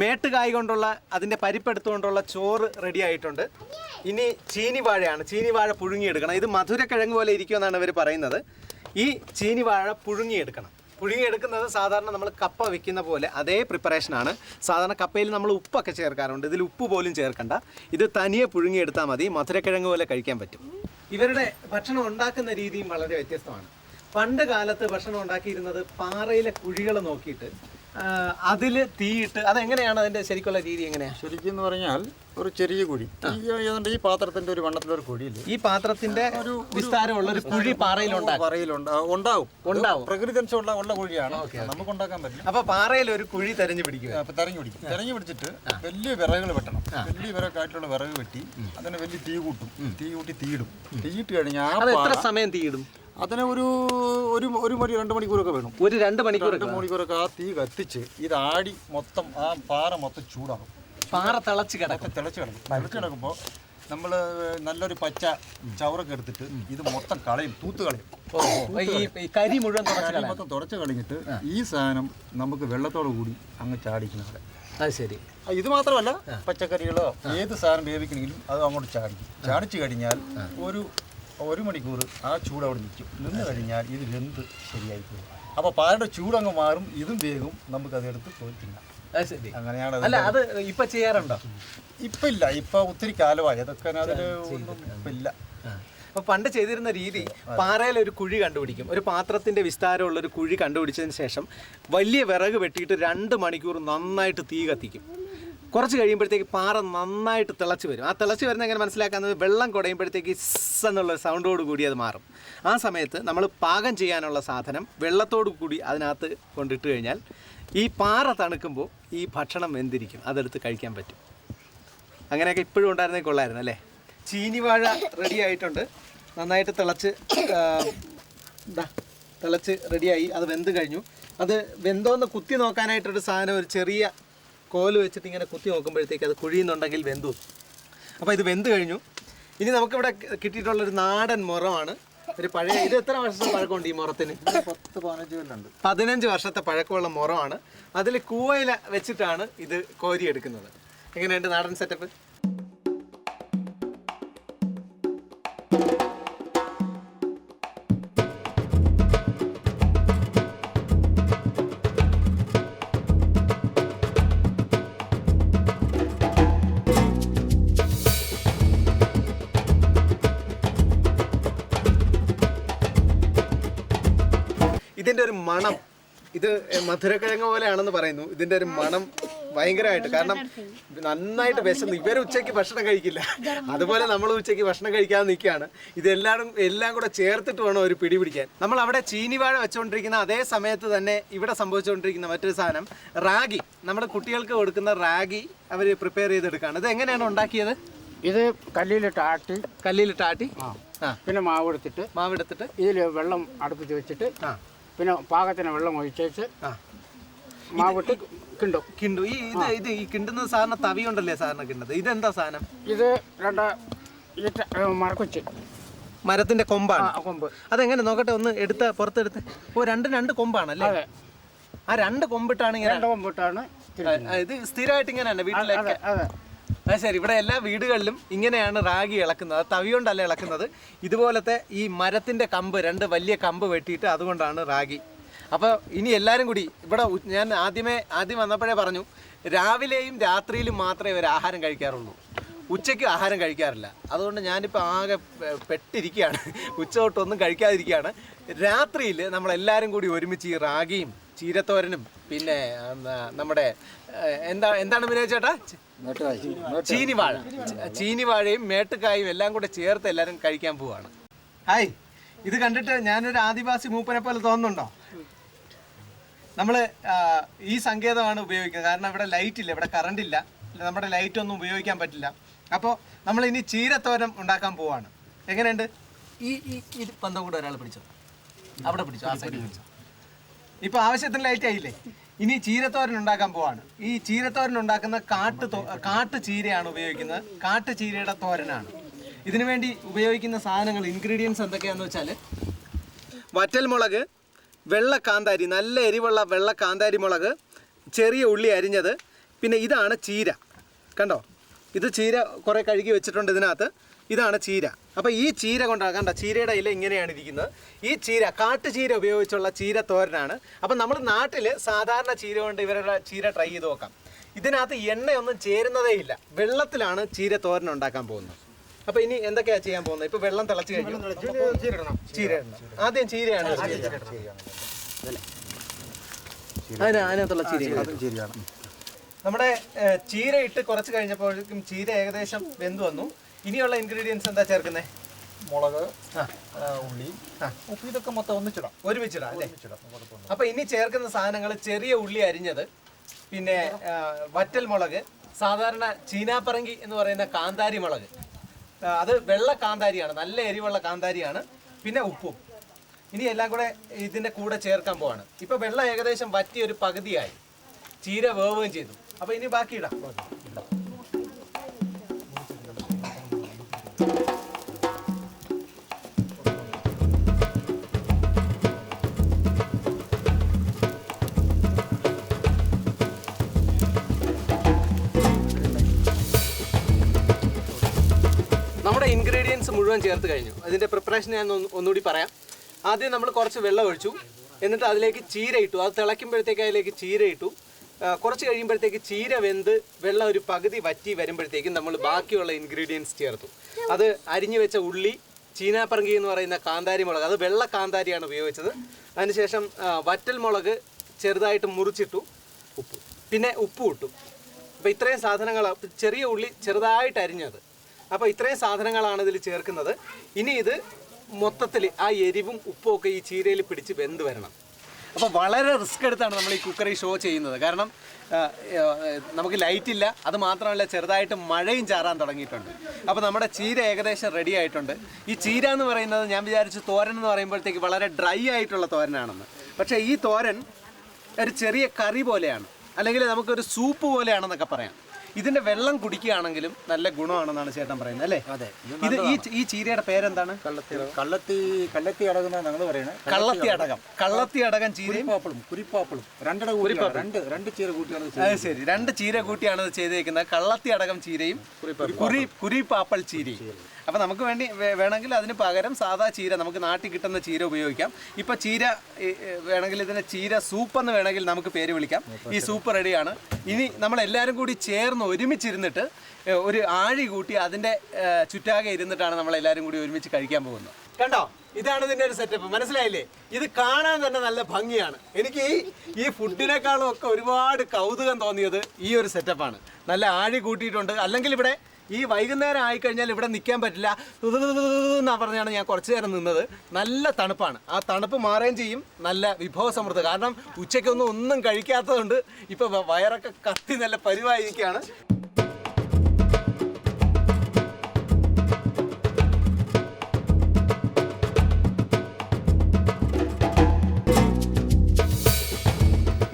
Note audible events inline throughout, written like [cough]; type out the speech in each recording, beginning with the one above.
മേട്ടുകായ് കൊണ്ടുള്ള അതിന്റെ പരിപ്പെടുത്തുകൊണ്ടുള്ള ചോറ് റെഡി ആയിട്ടുണ്ട്. ഇനി ചീനി വാഴയാണ് ചീനി വാഴ പുഴുങ്ങിയെടുക്കണം. ഇത് മധുരക്കിഴങ്ങ് പോലെ ഇരിക്കുമെന്നാണ് ഇവർ പറയുന്നത്. ഈ ചീനി വാഴ പുഴുങ്ങിയെടുക്കണം. പുഴുങ്ങിയെടുക്കുന്നത് സാധാരണ നമ്മൾ കപ്പ വെക്കുന്ന പോലെ അതേ പ്രിപ്പറേഷനാണ് സാധാരണ കപ്പയിൽ നമ്മൾ ഉപ്പൊക്കെ ചേർക്കാറുണ്ട്. ഇതിൽ ഉപ്പ് പോലും ചേർക്കണ്ട. ഇത് തനിയെ പുഴുങ്ങിയെടുത്താൽ മതി. മധുരക്കിഴങ്ങ് പോലെ കഴിക്കാൻ പറ്റും. ഇവരുടെ ഭക്ഷണം ഉണ്ടാക്കുന്ന രീതിയും വളരെ വ്യത്യസ്തമാണ്. പണ്ട് കാലത്ത് ഭക്ഷണം ഉണ്ടാക്കിയിരുന്നത് പാറയിലെ കുഴികൾ നോക്കിയിട്ട് അതിൽ തീയിട്ട് അതെങ്ങനെയാണ് അതിന്റെ ശരിക്കുള്ള രീതി എങ്ങനെയാണ് ശരിക്കും എന്ന് പറഞ്ഞാൽ ഒരു ചെറിയ കുഴി. ഏതാണ്ട് ഈ പാത്രത്തിന്റെ ഒരു വണ്ണത്തിലൊരു കുഴിയില്ല ഈ പാത്രത്തിന്റെ ഒരു വിസ്താരമുള്ള ഒരു കുഴി പാറയിലുണ്ട് പാറയിലുണ്ട്. ഉണ്ടാവും. ഉണ്ടാവും. പ്രകൃതി ഉള്ള ഉള്ള കുഴിയാണ് നമുക്ക് ഉണ്ടാക്കാൻ പറ്റില്ല. അപ്പൊ പാറയിൽ ഒരു കുഴി തെരഞ്ഞു പിടിക്കുക. അപ്പൊ തെരഞ്ഞു പിടിക്കും. തെരഞ്ഞു പിടിച്ചിട്ട് വലിയ വിറകുകൾ വെട്ടണം. വലിയ വിറകായിട്ടുള്ള വിറക് വെട്ടി അതിന് വലിയ തീ കൂട്ടും. തീ കൂട്ടി തീയിടും. തീയിട്ട് കഴിഞ്ഞാൽ എത്ര സമയം തീയിടും? അതിന് ഒരു ഒരു ഒരു മണി രണ്ട് മണിക്കൂറൊക്കെ വേണം. ഒരു രണ്ട് മണിക്കൂർ രണ്ട് മണിക്കൂറൊക്കെ ആ തീ കത്തിച്ച് ഇത് ആടി മൊത്തം ആ പാറ മൊത്തം ചൂടാകും. പാറ തിളച്ച് കിടക്കും. തിളച്ച് കിടക്കും. തിളച്ച് കിടക്കുമ്പോൾ നമ്മൾ നല്ലൊരു പച്ച ചവറൊക്കെ എടുത്തിട്ട് ഇത് മൊത്തം കളയും തൂത്ത് കളയും. ഈ കരി മുഴുവൻ മൊത്തം തുടച്ച് കളഞ്ഞിട്ട് ഈ സാധനം നമുക്ക് വെള്ളത്തോടു കൂടി അങ്ങ് ചാടിക്കുന്നത് അത് ശരി. ഇത് മാത്രമല്ല പച്ചക്കറികളോ ഏത് സാധനം വേവിക്കണമെങ്കിലും അത് അങ്ങോട്ട് ചാടിക്കും. ചാടിച്ചു കഴിഞ്ഞാൽ ഒരു ഒരു മണിക്കൂർ ആ ചൂട് അവിടെ നിൽക്കും. നിന്ന് കഴിഞ്ഞാൽ ഇത് വെന്ത് ശരിയായി പോകും. അപ്പോൾ പാലയുടെ ചൂടങ്ങ് മാറും ഇതും വേഗം നമുക്ക് എടുത്ത് പോയി തിന്നാം. അങ്ങനെയാണ് അല്ല അത് ഇപ്പൊ ചെയ്യാറുണ്ടോ? ഇപ്പൊ ഇല്ല ഇപ്പൊ ഒത്തിരി കാലമായി. അതൊക്കെ അതിൽ ഒന്നും ഇപ്പം ഇല്ല. അപ്പൊ പണ്ട് ചെയ്തിരുന്ന രീതി പാറയിൽ ഒരു കുഴി കണ്ടുപിടിക്കും. ഒരു പാത്രത്തിന്റെ വിസ്താരമുള്ള ഒരു കുഴി കണ്ടുപിടിച്ചതിന് ശേഷം വലിയ വിറക് വെട്ടിയിട്ട് രണ്ട് മണിക്കൂർ നന്നായിട്ട് തീ കത്തിക്കും. കുറച്ച് കഴിയുമ്പോഴത്തേക്ക് പാറ നന്നായിട്ട് തിളച്ച് വരും. ആ തിളച്ച് വരുന്ന എങ്ങനെ മനസ്സിലാക്കുന്നത് വെള്ളം കുടയുമ്പോഴത്തേക്ക് ഇസ് എന്നുള്ള സൗണ്ടോട് കൂടി അത് മാറും. ആ സമയത്ത് നമ്മൾ പാകം ചെയ്യാനുള്ള സാധനം വെള്ളത്തോട് കൂടി അതിനകത്ത് കൊണ്ടിട്ട് കഴിഞ്ഞാൽ ഈ പാറ തണുക്കുമ്പോൾ ഈ ഭക്ഷണം വെന്തിരിക്കും. അതെടുത്ത് കഴിക്കാൻ പറ്റും. അങ്ങനെയൊക്കെ ഇപ്പോഴും ഉണ്ടായിരുന്നേ കൊള്ളായിരുന്നു അല്ലേ? ചീനിവാഴ റെഡി ആയിട്ടുണ്ട്. നന്നായിട്ട് തിളച്ച് എന്താ തിളച്ച് റെഡിയായി അത് വെന്ത് കഴിഞ്ഞു. അത് വെന്തോന്ന് കുത്തി നോക്കാനായിട്ടൊരു സാധനം ഒരു ചെറിയ കോൽ വെച്ചിട്ട് ഇങ്ങനെ കുത്തി നോക്കുമ്പോഴത്തേക്ക് അത് കുഴിയുന്നുണ്ടെങ്കിൽ വെന്തു. അപ്പോൾ ഇത് വെന്ത് കഴിഞ്ഞു. ഇനി നമുക്കിവിടെ കിട്ടിയിട്ടുള്ള ഒരു നാടൻ മുറമാണ്. ഒരു പഴയ ഇത് എത്ര വർഷത്തെ പഴക്കമുണ്ട് ഈ മുറത്തിന്? പത്ത് പതിനഞ്ച് കൊല്ലുണ്ട് പതിനഞ്ച് വർഷത്തെ പഴക്കമുള്ള മുറമാണ്. അതിൽ കൂവയില വെച്ചിട്ടാണ് ഇത് കോരിയെടുക്കുന്നത് എങ്ങനെയുണ്ട് നാടൻ സെറ്റപ്പ് ഇത് മധുരക്കിഴങ്ങ് പോലെയാണെന്ന് പറയുന്നു. ഇതിന്റെ ഒരു മണം ഭയങ്കരമായിട്ട്. കാരണം നന്നായിട്ട് വിശന്ന്. ഇവർ ഉച്ചയ്ക്ക് ഭക്ഷണം കഴിക്കില്ല. അതുപോലെ നമ്മൾ ഉച്ചയ്ക്ക് ഭക്ഷണം കഴിക്കാതെ നിൽക്കുകയാണ്. ഇതെല്ലാവരും എല്ലാം കൂടെ ചേർത്തിട്ട് വേണം ഒരു പിടി പിടിക്കാൻ. നമ്മൾ അവിടെ ചീനിവാഴ വെച്ചുകൊണ്ടിരിക്കുന്ന അതേ സമയത്ത് തന്നെ ഇവിടെ സംഭവിച്ചുകൊണ്ടിരിക്കുന്ന മറ്റൊരു സാധനം റാഗി. നമ്മുടെ കുട്ടികൾക്ക് കൊടുക്കുന്ന റാഗി അവർ പ്രിപ്പയർ ചെയ്തെടുക്കുകയാണ്. ഇത് എങ്ങനെയാണ് ഉണ്ടാക്കിയത്? ഇത് കല്ലിലിട്ട് ആട്ടി. കല്ലിലിട്ട് ആട്ടി. പിന്നെ മാവെടുത്തിട്ട് മാവെടുത്തിട്ട്. ഇതിൽ വെള്ളം അടുപ്പിച്ച് വെച്ചിട്ട് പിന്നെ പാകത്തിന് വെള്ളം ഒഴിച്ചേച്ച് മാവിട്ട് കിണ്ടും. കിണ്ടു. ഈ ഇത് ഇത് ഈ കിണ്ടുന്ന സാധനം തവി ഉണ്ടല്ലേ സാധാരണ കിണ്ടത്? ഇതെന്താ സാധനം? ഇത് രണ്ട് മറക്കുച്ച് മരത്തിന്റെ കൊമ്പാണ്. ആ കൊമ്പ്. അതെങ്ങനെ? നോക്കട്ടെ ഒന്ന് എടുത്ത പുറത്തെടുത്ത്. ഓ രണ്ട് രണ്ട് കൊമ്പാണ് അല്ലേ ആ രണ്ട് കൊമ്പിട്ടാണ് ഇങ്ങനെ രണ്ട് കൊമ്പിട്ടാണ് ആ, ഇത് സ്ഥിരമായിട്ട് ഇങ്ങനെ വീട്ടിലൊക്കെ? അതെ. ആ ശരി ഇവിടെ എല്ലാ വീടുകളിലും ഇങ്ങനെയാണ് റാഗി ഇളക്കുന്നത്. അത് തവി കൊണ്ടല്ല ഇളക്കുന്നത്. ഇതുപോലത്തെ ഈ മരത്തിന്റെ കമ്പ് രണ്ട് വലിയ കമ്പ് വെട്ടിയിട്ട് അതുകൊണ്ടാണ് റാഗി. അപ്പോൾ ഇനി എല്ലാവരും കൂടി ഇവിടെ ഞാൻ ആദ്യമേ ആദ്യം വന്നപ്പോഴേ പറഞ്ഞു രാവിലെയും രാത്രിയിലും മാത്രമേ ഇവർ ആഹാരം കഴിക്കാറുള്ളൂ. ഉച്ചയ്ക്ക് ആഹാരം കഴിക്കാറില്ല. അതുകൊണ്ട് ഞാനിപ്പോൾ ആകെ പെട്ടിരിക്കുകയാണ്. [laughs] ഉച്ച തൊട്ടൊന്നും കഴിക്കാതിരിക്കുകയാണ്. രാത്രിയിൽ നമ്മളെല്ലാവരും കൂടി ഒരുമിച്ച് ഈ റാഗിയും ചീരത്തോരനും പിന്നെ നമ്മുടെ എന്താ എന്താണ് വിനയ ചേട്ടാ? ചീനിവാഴ. ചീനിവാഴയും മേട്ടുകായും എല്ലാം കൂടെ ചേർത്ത് എല്ലാവരും കഴിക്കാൻ പോവാണ്. ഹായ്. ഇത് കണ്ടിട്ട് ഞാനൊരു ആദിവാസി മൂപ്പനെ പോലെ തോന്നുന്നുണ്ടോ? നമ്മൾ ഈ സങ്കേതമാണ് ഉപയോഗിക്കുന്നത്. കാരണം ഇവിടെ ലൈറ്റ് ഇല്ല ഇവിടെ കറണ്ട് ഇല്ല. നമ്മുടെ ലൈറ്റ് ഒന്നും ഉപയോഗിക്കാൻ പറ്റില്ല. അപ്പോൾ നമ്മൾ ഇനി ചീരത്തോരം ഉണ്ടാക്കാൻ പോവാണ്. എങ്ങനെയുണ്ട്? ഈ ഈ ഇത് പന്തം കൂടെ ഒരാൾ പിടിച്ചോ. അവിടെ പിടിച്ചോ ആ സൈഡിൽ പിടിച്ചോ. ഇപ്പൊ ആവശ്യത്തിന് ലൈറ്റ് ആയില്ലേ? ഇനി ചീരത്തോരൻ ഉണ്ടാക്കാൻ പോവാണ്. ഈ ചീരത്തോരൻ ഉണ്ടാക്കുന്ന കാട്ടു കാട്ടു ചീരയാണ് ഉപയോഗിക്കുന്നത്. കാട്ട് ചീരയുടെ തോരനാണ്. ഇതിനു വേണ്ടി ഉപയോഗിക്കുന്ന സാധനങ്ങൾ ഇൻഗ്രീഡിയൻസ് എന്തൊക്കെയാന്ന് വെച്ചാൽ വറ്റൽമുളക് വെള്ള കാന്താരി നല്ല എരിവുള്ള വെള്ള കാന്താരി മുളക് ചെറിയ ഉള്ളി അരിഞ്ഞത്. പിന്നെ ഇതാണ് ചീര. കണ്ടോ? ഇത് ചീര കുറേ കഴുകി വെച്ചിട്ടുണ്ട് ഇതിനകത്ത്. ഇതാണ് ചീര. അപ്പോൾ ഈ ചീര കൊണ്ടാണ് കണ്ട ചീരയുടെ ഇല ഇങ്ങനെയാണ് ഇരിക്കുന്നത്. ഈ ചീര കാട്ടു ചീര ഉപയോഗിച്ചുള്ള ചീര തോരനാണ്. അപ്പോൾ നമ്മൾ നാട്ടിൽ സാധാരണ ചീര കൊണ്ട് ഇവരുടെ ചീര ട്രൈ ചെയ്ത് നോക്കാം. ഇതിനകത്ത് എണ്ണയൊന്നും ചേരുന്നതേ ഇല്ല. വെള്ളത്തിലാണ് ചീര തോരൻ ഉണ്ടാക്കാൻ പോകുന്നത്. അപ്പോൾ ഇനി എന്തൊക്കെയാ ചെയ്യാൻ പോകുന്നത്? ഇപ്പോൾ വെള്ളം തിളച്ച് കഴിഞ്ഞു. ചീര ഇടണം. ആദ്യം ചീരയാണ് അതിന് അതിനകത്തുള്ള ചീര അതും ശരിയാണ് നമ്മുടെ ചീര ഇട്ട് കുറച്ച് കഴിഞ്ഞപ്പോഴേക്കും ചീര ഏകദേശം വെന്ത് വന്നു. ഇനിയുള്ള ഇൻഗ്രീഡിയൻസ് എന്താ ചേർക്കുന്നത് മുളക് ഉള്ളി. ഉപ്പ് ഇതൊക്കെ മൊത്തം ഒന്നിച്ചിടാം. ഒരുമിച്ചിടാം അല്ലേ? അപ്പൊ ഇനി ചേർക്കുന്ന സാധനങ്ങൾ ചെറിയ ഉള്ളി അരിഞ്ഞത് പിന്നെ വറ്റൽ മുളക് സാധാരണ ചീനാപ്പറങ്കി എന്ന് പറയുന്ന കാന്താരി മുളക്. അത് വെള്ള കാന്താരിയാണ് നല്ല എരിവുള്ള കാന്താരിയാണ് പിന്നെ ഉപ്പും. ഇനി എല്ലാം കൂടെ ഇതിന്റെ കൂടെ ചേർക്കാൻ പോവാണ്. ഇപ്പൊ വെള്ളം ഏകദേശം വറ്റി ഒരു പകുതിയായി. ചീര വേവുകയും ചെയ്തു. അപ്പൊ ഇനി ബാക്കി ഇടാം. നമ്മുടെ ഇൻഗ്രീഡിയൻസ് മുഴുവൻ ചേർത്ത് കഴിഞ്ഞു. അതിന്റെ പ്രിപ്പറേഷൻ ഞാൻ ഒന്നുകൂടി പറയാം. ആദ്യം നമ്മൾ കുറച്ച് വെള്ളം ഒഴിച്ചു. എന്നിട്ട് അതിലേക്ക് ചീര ഇട്ടു. അത് തിളയ്ക്കുമ്പോഴത്തേക്ക് അതിലേക്ക് ചീര ഇട്ടു. കുറച്ച് കഴിയുമ്പോഴത്തേക്ക് ചീര വെന്ത് വെള്ളം ഒരു പകുതി വറ്റി വരുമ്പോഴത്തേക്കും നമ്മൾ ബാക്കിയുള്ള ഇൻഗ്രീഡിയൻസ് ചേർത്തു. അത് അരിഞ്ഞു വെച്ച ഉള്ളി ചീനാപ്പറങ്കി എന്ന് പറയുന്ന കാന്താരി മുളക് അത് വെള്ള കാന്താരിയാണ് ഉപയോഗിച്ചത്. അതിനുശേഷം വറ്റൽ മുളക് ചെറുതായിട്ട് മുറിച്ചിട്ടു. ഉപ്പ്. പിന്നെ ഉപ്പ് ഇട്ടു. അപ്പോൾ ഇത്രയും സാധനങ്ങൾ ചെറിയ ഉള്ളി ചെറുതായിട്ട് അരിഞ്ഞത്. അപ്പോൾ ഇത്രയും സാധനങ്ങളാണ് ഇതിൽ ചേർക്കുന്നത്. ഇനി ഇത് മൊത്തത്തിൽ ആ എരിവും ഉപ്പും ഒക്കെ ഈ ചീരയിൽ പിടിച്ച് വെന്ത് വരണം. അപ്പോൾ വളരെ റിസ്ക് എടുത്താണ് നമ്മൾ ഈ കുക്കറി ഷോ ചെയ്യുന്നത്. കാരണം നമുക്ക് ലൈറ്റ് ഇല്ല. അത് മാത്രമല്ല ചെറുതായിട്ട് മഴയും ചാറാൻ തുടങ്ങിയിട്ടുണ്ട്. അപ്പോൾ നമ്മുടെ ചീര ഏകദേശം റെഡി ആയിട്ടുണ്ട്. ഈ ചീര എന്ന് പറയുന്നത് ഞാൻ വിചാരിച്ചു തോരൻ എന്ന് പറയുമ്പോഴത്തേക്ക് വളരെ ഡ്രൈ ആയിട്ടുള്ള തോരനാണെന്ന്. പക്ഷേ ഈ തോരൻ ഒരു ചെറിയ കറി പോലെയാണ്. അല്ലെങ്കിൽ നമുക്കൊരു സൂപ്പ് പോലെയാണെന്നൊക്കെ പറയാം. ഇതിന്റെ വെള്ളം കുടിക്കുകയാണെങ്കിലും നല്ല ഗുണമാണെന്നാണ് ചേട്ടൻ പറയുന്നത് അല്ലേ? അതെ. ഇത് ഈ ഈ ചീരയുടെ പേരെന്താണ്? കള്ളത്തി കള്ളത്തി അടകം ഞങ്ങൾ പറയുന്നത് കള്ളത്തി അടകം. കള്ളത്തി അടകം ചീരയും? പാപ്പിളും കുരിപ്പാപ്പിളും. രണ്ടട രണ്ട് രണ്ട് ചീര കൂട്ടിയാണ് അത് ശരി. രണ്ട് ചീര കൂട്ടിയാണ് ഇത് ചെയ്തേക്കുന്നത്. കള്ളത്തി അടകം ചീരയും കുരി കുരിപ്പാപ്പൾ ചീരയും. അപ്പൊ നമുക്ക് വേണ്ടി വേണമെങ്കിൽ അതിന് പകരം സാധാ ചീര നമുക്ക് നാട്ടിൽ കിട്ടുന്ന ചീര ഉപയോഗിക്കാം. ഇപ്പോൾ ചീര വേണമെങ്കിൽ ഇതിനെ ചീര സൂപ്പ് എന്ന് വേണമെങ്കിൽ നമുക്ക് പേര് വിളിക്കാം. ഈ സൂപ്പ് റെഡിയാണ് ഇനി നമ്മൾ എല്ലാവരും കൂടി ചേർന്ന് ഒരുമിച്ചിരുന്നിട്ട് ഒരു ആഴി കൂട്ടി അതിന്റെ ചുറ്റാകെ ഇരുന്നിട്ടാണ് നമ്മൾ എല്ലാവരും കൂടി ഒരുമിച്ച് കഴിക്കാൻ പോകുന്നത്. കണ്ടോ? ഇതാണ് ഇതിന്റെ ഒരു സെറ്റപ്പ് മനസ്സിലായില്ലേ? ഇത് കാണാൻ തന്നെ നല്ല ഭംഗിയാണ്. എനിക്ക് ഈ ഈ ഫുഡിനേക്കാളും ഒക്കെ ഒരുപാട് കൗതുകം തോന്നിയത് ഈ ഒരു സെറ്റപ്പാണ് നല്ല ആഴി കൂട്ടിയിട്ടുണ്ട്. അല്ലെങ്കിൽ ഇവിടെ ഈ വൈകുന്നേരം ആയിക്കഴിഞ്ഞാൽ ഇവിടെ നിൽക്കാൻ പറ്റില്ല. എന്നാ പറഞ്ഞാണ് ഞാൻ കുറച്ചു നേരം നിന്നത്. നല്ല തണുപ്പാണ്. ആ തണുപ്പ് മാറുകയും ചെയ്യും. നല്ല വിഭവസമൃദ്ധം. കാരണം ഉച്ചയ്ക്കൊന്നും ഒന്നും കഴിക്കാത്തതുകൊണ്ട് ഇപ്പൊ വയറൊക്കെ കത്തി നല്ല പരിവായിരിക്കുകയാണ്.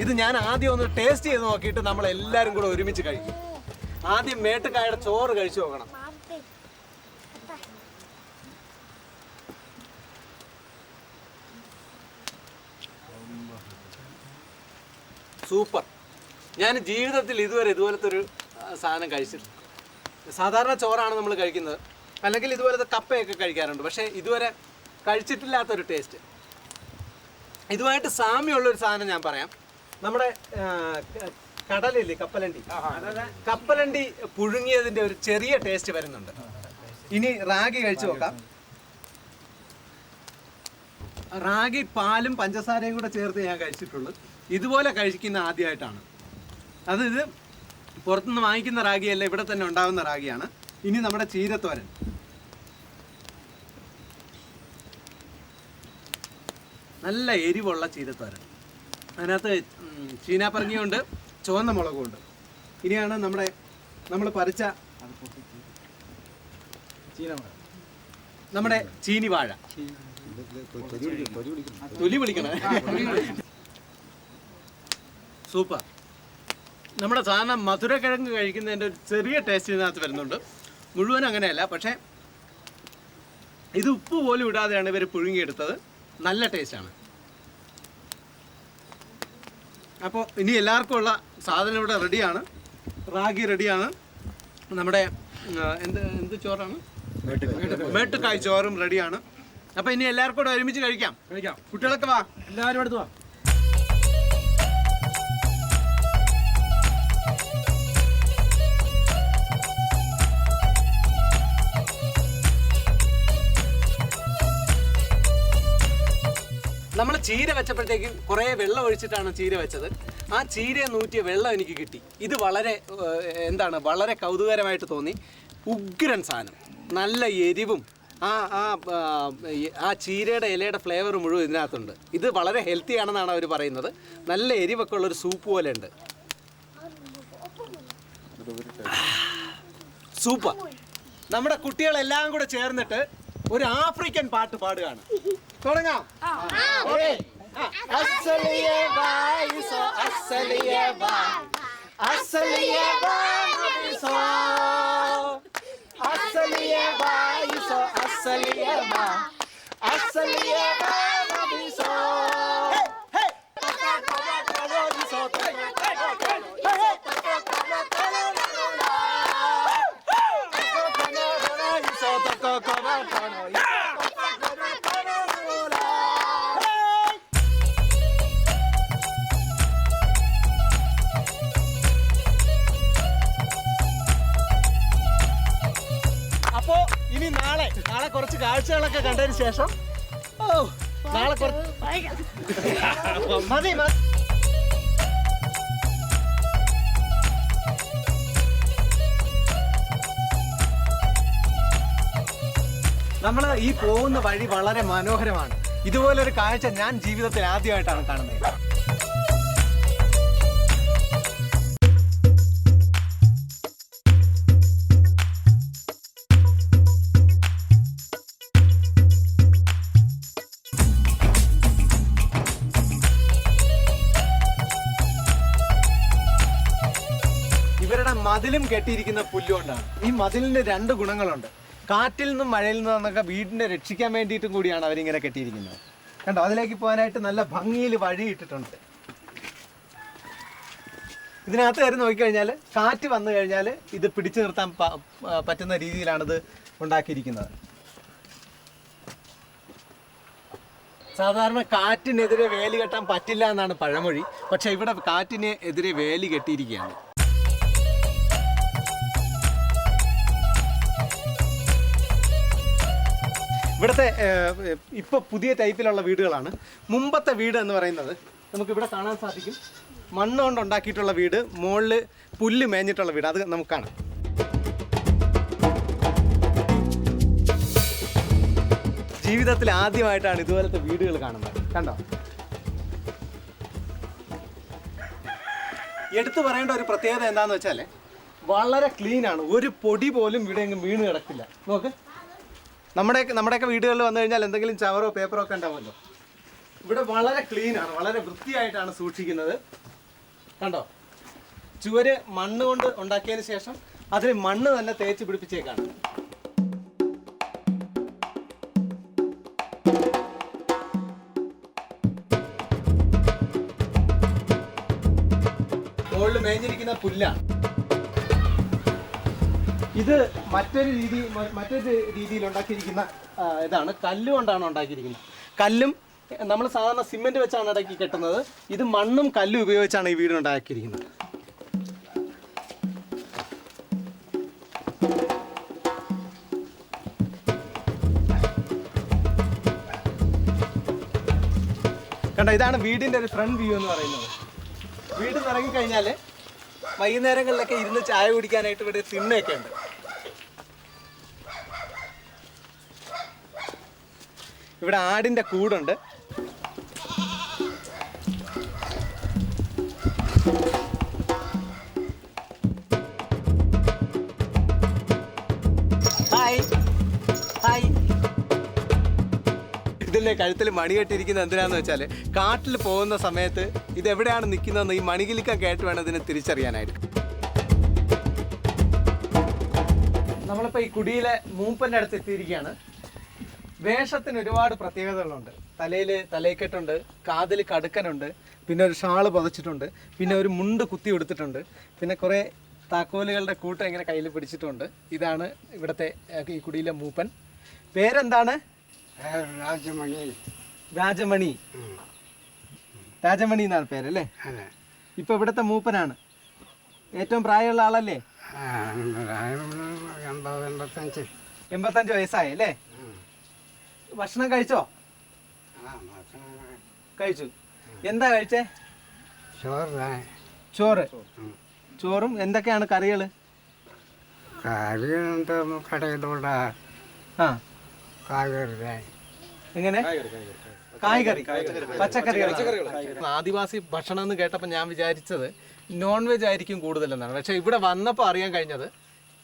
ഇത് ഞാൻ ആദ്യം ഒന്ന് ടേസ്റ്റ് ചെയ്ത് നോക്കിയിട്ട് നമ്മൾ എല്ലാവരും കൂടെ ഒരുമിച്ച് കഴിക്കും. ആദ്യം മേട്ടുകായുടെ ചോറ് കഴിച്ചു നോക്കണം. സൂപ്പർ. ഞാൻ ജീവിതത്തിൽ ഇതുവരെ ഇതുപോലത്തെ ഒരു സാധനം കഴിച്ചിട്ടില്ല. സാധാരണ ചോറാണ് നമ്മൾ കഴിക്കുന്നത്. അല്ലെങ്കിൽ ഇതുപോലത്തെ കപ്പയൊക്കെ കഴിക്കാറുണ്ട്. പക്ഷേ ഇതുവരെ കഴിച്ചിട്ടില്ലാത്തൊരു ടേസ്റ്റ് ഇതുമായിട്ട് സാമ്യമുള്ളൊരു സാധനം ഞാൻ പറയാം. നമ്മുടെ കടലില്ലേ കപ്പലണ്ടി? കപ്പലണ്ടി പുഴുങ്ങിയതിന്റെ ഒരു ചെറിയ ടേസ്റ്റ് വരുന്നുണ്ട്. ഇനി റാഗി കഴിച്ചു നോക്കാം. റാഗി പാലും പഞ്ചസാരയും കൂടെ ചേർത്ത് ഞാൻ കഴിച്ചിട്ടുള്ളൂ. ഇതുപോലെ കഴിക്കുന്ന ആദ്യമായിട്ടാണ് അത് ഇത് പുറത്തുനിന്ന് വാങ്ങിക്കുന്ന റാഗിയല്ല ഇവിടെ തന്നെ ഉണ്ടാകുന്ന റാഗിയാണ്. ഇനി നമ്മുടെ ചീരത്തോരൻ. നല്ല എരിവുള്ള ചീരത്തോരൻ. അതിനകത്ത് ചീനാപ്പറങ്ങിയുണ്ട് ചുവന്ന മുളകുണ്ട് ഇനിയാണ് നമ്മുടെ നമ്മൾ പറിച്ച നമ്മുടെ ചീനി വാഴ തൊലി വിളിക്കണേ സൂപ്പർ. നമ്മുടെ സാധാരണ മധുരക്കിഴങ്ങ് കഴിക്കുന്നതിന്റെ ഒരു ചെറിയ ടേസ്റ്റ് ഇതിനകത്ത് വരുന്നുണ്ട്. മുഴുവൻ അങ്ങനെയല്ല പക്ഷേ ഇത് ഉപ്പ് പോലും ഇടാതെയാണ് ഇവർ പുഴുങ്ങിയെടുത്തത്. നല്ല ടേസ്റ്റാണ് അപ്പോൾ ഇനി എല്ലാവർക്കും ഉള്ള സാധനം ഇവിടെ റെഡിയാണ് റാഗി റെഡിയാണ് നമ്മുടെ എന്ത് എന്ത് ചോറാണ്? മേട്ടുക്കായ് ചോറും റെഡിയാണ് അപ്പൊ ഇനി എല്ലാവർക്കും കൂടെ ഒരുമിച്ച് കഴിക്കാം. കഴിക്കാം. കുട്ടികളൊക്കെ വാ. എല്ലാവരും അടുത്ത് വാ. നമ്മൾ ചീര വെച്ചപ്പോഴത്തേക്കും കുറേ വെള്ളം ഒഴിച്ചിട്ടാണ് ചീര വെച്ചത്. ആ ചീര നൂറ്റിയ വെള്ളം എനിക്ക് കിട്ടി. ഇത് വളരെ എന്താണ് വളരെ കൗതുകരമായിട്ട് തോന്നി. ഉഗ്രൻ സാധനം. നല്ല എരിവും. ആ ആ ആ, ചീരയുടെ ഇലയുടെ ഫ്ലേവർ മുഴുവൻ ഇതിനകത്തുണ്ട്. ഇത് വളരെ ഹെൽത്തി ആണെന്നാണ് അവർ പറയുന്നത്. നല്ല എരിവൊക്കെ ഉള്ളൊരു സൂപ്പ് പോലെ ഉണ്ട്. സൂപ്പർ. നമ്മുടെ കുട്ടികളെല്ലാം കൂടെ ചേർന്നിട്ട് ഒരു ആഫ്രിക്കൻ പാട്ട് പാടുകയാണ്. തുടങ്ങാം Okay. ആ. അസ്സലിയെ വായിസോ, അസ്സലിയെ വാ. അസ്സലിയെ വായിസോ. അസ്സലിയെ വായിസോ, അസ്സലിയെ വാ. അസ്സലിയെ വായിസോ. ശേഷം ഓ നാളെ മതി മതി. നമ്മൾ ഈ പോകുന്ന വഴി വളരെ മനോഹരമാണ്. ഇതുപോലൊരു കാഴ്ച ഞാൻ ജീവിതത്തിൽ ആദ്യമായിട്ടാണ് കാണുന്നത്. മതിലും കെട്ടിയിരിക്കുന്ന പുല്ലുകൊണ്ടാണ്. ഈ മതിലിന്റെ രണ്ട് ഗുണങ്ങളുണ്ട്. കാറ്റിൽ നിന്നും മഴയിൽ നിന്നും എന്നൊക്കെ വീടിനെ രക്ഷിക്കാൻ വേണ്ടിയിട്ടും കൂടിയാണ് അവരിങ്ങനെ കെട്ടിയിരിക്കുന്നത്. കണ്ടോ? അതിലേക്ക് പോകാനായിട്ട് നല്ല ഭംഗിയിൽ വഴി ഇട്ടിട്ടുണ്ട് ഇതിനകത്ത് കയറി നോക്കിക്കഴിഞ്ഞാൽ കാറ്റ് വന്നു കഴിഞ്ഞാൽ ഇത് പിടിച്ചു നിർത്താൻ പറ്റുന്ന രീതിയിലാണിത് ഉണ്ടാക്കിയിരിക്കുന്നത്. സാധാരണ കാറ്റിനെതിരെ വേലി കെട്ടാൻ പറ്റില്ല എന്നാണ് പഴമൊഴി. പക്ഷെ ഇവിടെ കാറ്റിനെതിരെ വേലി കെട്ടിയിരിക്കുകയാണ്. ഇവിടുത്തെ ഇപ്പൊ പുതിയ ടൈപ്പിലുള്ള വീടുകളാണ്. മുമ്പത്തെ വീട് എന്ന് പറയുന്നത് നമുക്ക് ഇവിടെ കാണാൻ സാധിക്കും. മണ്ണ് കൊണ്ട് ഉണ്ടാക്കിയിട്ടുള്ള വീട് മുകളിൽ പുല്ല് മേഞ്ഞിട്ടുള്ള വീട്. അത് നമുക്ക് കാണാം. ജീവിതത്തിൽ ആദ്യമായിട്ടാണ് ഇതുപോലത്തെ വീടുകൾ കാണുന്നത്. കണ്ടോ? എടുത്തു പറയേണ്ട ഒരു പ്രത്യേകത എന്താണെന്ന് വെച്ചാൽ വളരെ ക്ലീനാണ് ഒരു പൊടി പോലും ഇവിടെ വീണ് കിടക്കില്ല. നോക്ക്. നമ്മുടെ നമ്മുടെയൊക്കെ വീടുകളിൽ വന്നു കഴിഞ്ഞാൽ എന്തെങ്കിലും ചവറോ പേപ്പറോ ഒക്കെ ഉണ്ടാവുമല്ലോ. ഇവിടെ വളരെ ക്ലീൻ ആണ്. വളരെ വൃത്തിയായിട്ടാണ് സൂക്ഷിക്കുന്നത്. കണ്ടോ? ചുവര് മണ്ണ് കൊണ്ട് ഉണ്ടാക്കിയതിന് ശേഷം അതിൽ മണ്ണ് തന്നെ തേച്ച് പിടിപ്പിച്ചേക്കാണ്. മുകളിൽ മേഞ്ഞിരിക്കുന്ന പുല്ലാണ്. ഇത് മറ്റൊരു രീതി മറ്റൊരു രീതിയിൽ ഉണ്ടാക്കിയിരിക്കുന്ന ഇതാണ്. കല്ല് കൊണ്ടാണ് ഉണ്ടാക്കിയിരിക്കുന്നത്. കല്ലും നമ്മൾ സാധാരണ സിമെന്റ് വെച്ചാണ് ഇടയ്ക്ക് കെട്ടുന്നത്. ഇത് മണ്ണും കല്ലും ഉപയോഗിച്ചാണ് ഈ വീട് ഉണ്ടാക്കിയിരിക്കുന്നത്. കണ്ടോ ഇതാണ് വീടിന്റെ ഒരു ഫ്രണ്ട് വ്യൂ എന്ന് പറയുന്നത്. വീട് ഇറങ്ങിക്കഴിഞ്ഞാൽ വൈകുന്നേരങ്ങളിലൊക്കെ ഇരുന്ന് ചായ കുടിക്കാനായിട്ട് ഇവിടെ തിണ്ണയൊക്കെ ഉണ്ട്. ഇവിടെ ആടിന്റെ കൂടുണ്ട്. ഇതിന്റെ കഴുത്തിൽ മണി കെട്ടിയിരിക്കുന്നത് എന്തിനാന്ന് വെച്ചാൽ കാട്ടിൽ പോകുന്ന സമയത്ത് ഇത് എവിടെയാണ് നിൽക്കുന്നതെന്ന് ഈ മണികിലിക്കം കേട്ട് വേണം ഇതിനെ തിരിച്ചറിയാനായിട്ട്. നമ്മളിപ്പോൾ ഈ കുടിയിലെ മൂപ്പന്റെ അടുത്ത് എത്തിയിരിക്കുകയാണ്. വേഷത്തിന് ഒരുപാട് പ്രത്യേകതകളുണ്ട്. തലയിൽ തലയിക്കെട്ടുണ്ട് കാതിൽ കടുക്കനുണ്ട് പിന്നെ ഒരു ഷാൾ പതച്ചിട്ടുണ്ട് പിന്നെ ഒരു മുണ്ട് കുത്തി കൊടുത്തിട്ടുണ്ട് പിന്നെ കുറേ താക്കോലുകളുടെ കൂട്ടം ഇങ്ങനെ കയ്യിൽ പിടിച്ചിട്ടുണ്ട്. ഇതാണ് ഇവിടുത്തെ ഈ കുടിയിലെ മൂപ്പൻ. പേരെന്താണ്? രാജമണി. രാജമണി. രാജമണി എന്നാണ് പേരല്ലേ? ഇപ്പൊ ഇവിടത്തെ മൂപ്പനാണ്. ഏറ്റവും പ്രായമുള്ള ആളല്ലേ? എൺപത് എൺപത്തഞ്ച്. വയസ്സായി അല്ലേ? ഭക്ഷണം കഴിച്ചോ? കഴിച്ചു. എന്താ കഴിച്ചേ? ചോറ്. ചോറ്. എന്തൊക്കെയാണ് കറികൾ? എന്താ കടയിലൂടെ ആ. എങ്ങനെ? കായ്കറി. പച്ചക്കറി ആദിവാസി ഭക്ഷണം എന്ന് കേട്ടപ്പോൾ ഞാൻ വിചാരിച്ചത് നോൺ വെജ് ആയിരിക്കും കൂടുതലെന്നാണ്. പക്ഷേ ഇവിടെ വന്നപ്പോൾ അറിയാൻ കഴിഞ്ഞത്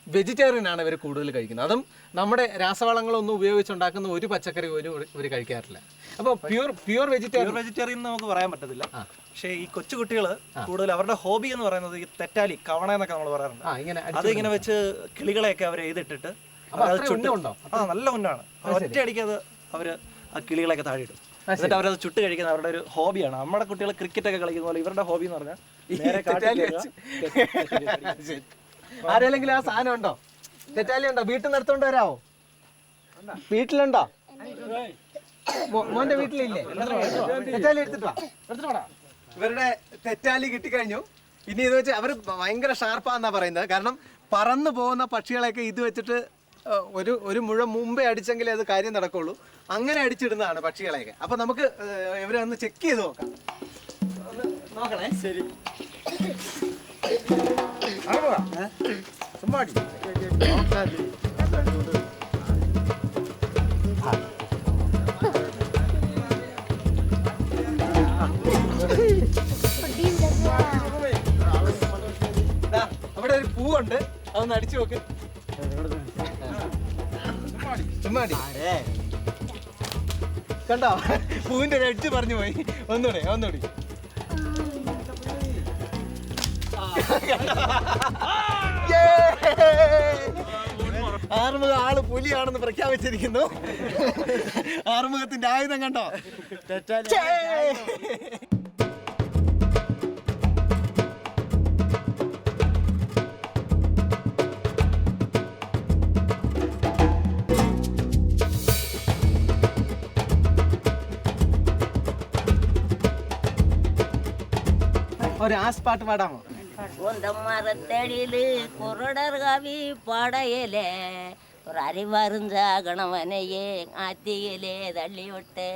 വെജിറ്റേറിയൻ ആണ് ഇവർ കൂടുതൽ കഴിക്കുന്നത്. അതും നമ്മുടെ രാസവളങ്ങളൊന്നും ഉപയോഗിച്ചുണ്ടാക്കുന്ന ഒരു പച്ചക്കറി ഒരു ഇവർ കഴിക്കാറില്ല. അപ്പോൾ പ്യൂർ പ്യൂർ വെജിറ്റേറിയൻ വെജിറ്റേറിയൻ എന്ന് നമുക്ക് പറയാൻ പറ്റത്തില്ല. പക്ഷേ ഈ കൊച്ചു കുട്ടികൾ കൂടുതൽ അവരുടെ ഹോബി എന്ന് പറയുന്നത് ഈ തെറ്റാലി കവണ എന്നൊക്കെ നമ്മൾ പറയാറുണ്ട്. അത് ഇങ്ങനെ വെച്ച് കിളികളെയൊക്കെ അവർ എഴുതിട്ടിട്ട്? ആ നല്ല ഉന്നാണ് ഒറ്റയടിക്ക് അത് അവർ ആ കിളികളൊക്കെ താഴെ ഇടും എന്നിട്ട് അവരത് ചുട്ട് കഴിക്കുന്നത് അവരുടെ ഒരു ഹോബിയാണ്. നമ്മുടെ കുട്ടികൾ ക്രിക്കറ്റ് ഒക്കെ കളിക്കുന്ന പോലെ ഇവരുടെ ഹോബി എന്ന് പറഞ്ഞാൽ നേരെ കാട്ടിൽ തെറ്റാലി കയറുക, ആരെങ്കിലും ആ സാധനം ഉണ്ടോ? തെറ്റാലി ഉണ്ടോ? വീട്ടിൽ നിന്ന് എടുത്തോണ്ട് വരാവോ? വീട്ടിലുണ്ടോ? മോ- മോന്റെ വീട്ടിലില്ലേ? തെറ്റാലി എടുത്തിട്ട് വാ. ഇവരുടെ തെറ്റാലി കിട്ടിക്കഴിഞ്ഞു. ഇനി ഇത് വെച്ച് അവർ ഭയങ്കര ഷാർപ്പാന്നാ പറയുന്നത്. കാരണം പറന്നു പോകുന്ന പക്ഷികളെയൊക്കെ ഇത് വെച്ചിട്ട് ഒരു ഒരു മുഴ മുമ്പേ അടിച്ചെങ്കിലേ അത് കാര്യം നടക്കുള്ളൂ. അങ്ങനെ അടിച്ചിടുന്നതാണ് പക്ഷികളെയൊക്കെ. അപ്പൊ നമുക്ക് ഇവരെ ഒന്ന് ചെക്ക് ചെയ്ത് നോക്കാം. നോക്കണേ. ശരി. അവിടെ ഒരു പൂവുണ്ട്. അതൊന്ന് അടിച്ചു നോക്ക്. ചുമ്മാടി കണ്ടോ? പൂവിന്റെ ഒരു അടിച്ച് പറഞ്ഞു പോയി. ഒന്നുകൂടെ ഒന്നുകൂടി ആറുമുഖ ആൾ പുലിയാണെന്ന് പ്രഖ്യാപിച്ചിരിക്കുന്നു. ആറുമുഖത്തിന്റെ ആയുധം കണ്ടോ? ஒரு ஆஸ் பாட்டு பாடாம உந்த மரத்தடியிலு குரடர்காவி படையலே ஒரு அறிவாருஞ்சாகணவனையே ஆத்தியிலே தள்ளி விட்டே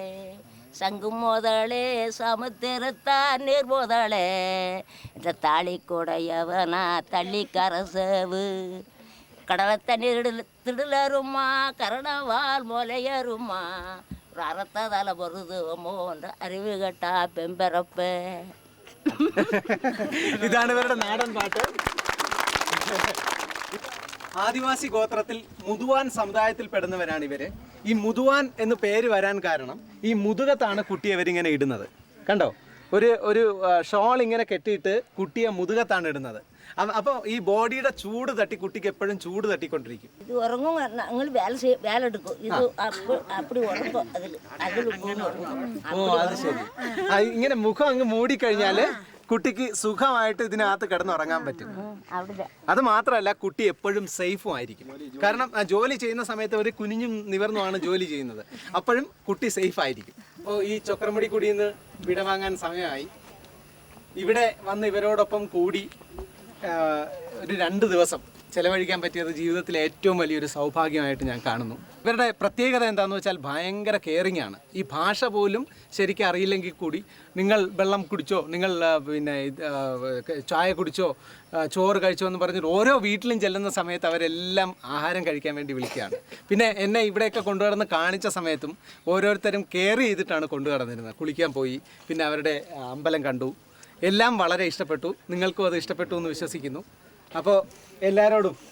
சங்கு மோதாளே சமுத்திரத்தான் நீர் மோதலே இந்த தாளி கூட எவனா தள்ளி கரசவு கடலை தண்ணீர் திடலருமா கரணவால் மொலையருமா ஒரு அறத்ததால் பொருதுவோமோ அந்த அறிவு கட்டா பெம்பரப்ப. [laughs] ഇതാണ് ഇവരുടെ നാടൻ പാട്ട്. ആദിവാസി ഗോത്രത്തിൽ മുതുവാൻ സമുദായത്തിൽ പെടുന്നവരാണ് ഇവർ. ഈ മുതുവാൻ എന്ന് പേര് വരാൻ കാരണം ഈ മുതുകത്താണ് കുട്ടിയെ ഇവരിങ്ങനെ ഇടുന്നത്. കണ്ടോ? ഒരു ഒരു ഷോൾ ഇങ്ങനെ കെട്ടിയിട്ട് കുട്ടിയെ മുതുകത്താണ് ഇടുന്നത്. അപ്പോൾ ഈ ബോഡിയുടെ ചൂട് തട്ടി കുട്ടിക്ക് എപ്പോഴും ചൂട് തട്ടിക്കൊണ്ടിരിക്കും. ഇത് ഉറങ്ങും ഓ അത് ശരി. ആ, ഇങ്ങനെ മുഖം അങ്ങ് മൂടിക്കഴിഞ്ഞാൽ കുട്ടിക്ക് സുഖമായിട്ട് ഇതിനകത്ത് കിടന്നുറങ്ങാൻ പറ്റും. അവിടെ. അത് മാത്രമല്ല കുട്ടി എപ്പോഴും സേഫും ആയിരിക്കും. കാരണം ജോലി ചെയ്യുന്ന സമയത്ത് ഒരു കുനിഞ്ഞും നിവർന്നുമാണ് ജോലി ചെയ്യുന്നത്. അപ്പോഴും കുട്ടി സേഫ് ആയിരിക്കും. അപ്പോൾ ഈ ചൊക്രമുടി കുടിയിൽ നിന്ന് വിടവാങ്ങാൻ സമയമായി. ഇവിടെ വന്ന് ഇവരോടൊപ്പം കൂടി ഒരു രണ്ട് ദിവസം ചെലവഴിക്കാൻ പറ്റിയത് ജീവിതത്തിലെ ഏറ്റവും വലിയൊരു സൗഭാഗ്യമായിട്ട് ഞാൻ കാണുന്നു. ഇവരുടെ പ്രത്യേകത എന്താണെന്ന് വെച്ചാൽ ഭയങ്കര കെയറിങ് ആണ്. ഈ ഭാഷ പോലും ശരിക്കും അറിയില്ലെങ്കിൽ കൂടി നിങ്ങൾ വെള്ളം കുടിച്ചോ നിങ്ങൾ പിന്നെ ചായ കുടിച്ചോ ചോറ് കഴിച്ചോ എന്ന് പറഞ്ഞ് ഓരോ വീട്ടിലും ചെല്ലുന്ന സമയത്ത് അവരെല്ലാം ആഹാരം കഴിക്കാൻ വേണ്ടി വിളിക്കുകയാണ്. പിന്നെ എന്നെ ഇവിടെയൊക്കെ കൊണ്ടുവന്ന് കാണിച്ച സമയത്തും ഓരോരുത്തരും കെയർ ചെയ്തിട്ടാണ് കൊണ്ടുവന്നിരുന്നത് കുളിക്കാൻ പോയി പിന്നെ അവരുടെ അമ്പലം കണ്ടു. എല്ലാം വളരെ ഇഷ്ടപ്പെട്ടു. നിങ്ങൾക്കും അത് ഇഷ്ടപ്പെട്ടു എന്ന് വിശ്വസിക്കുന്നു. അപ്പോൾ എല്ലാവരോടും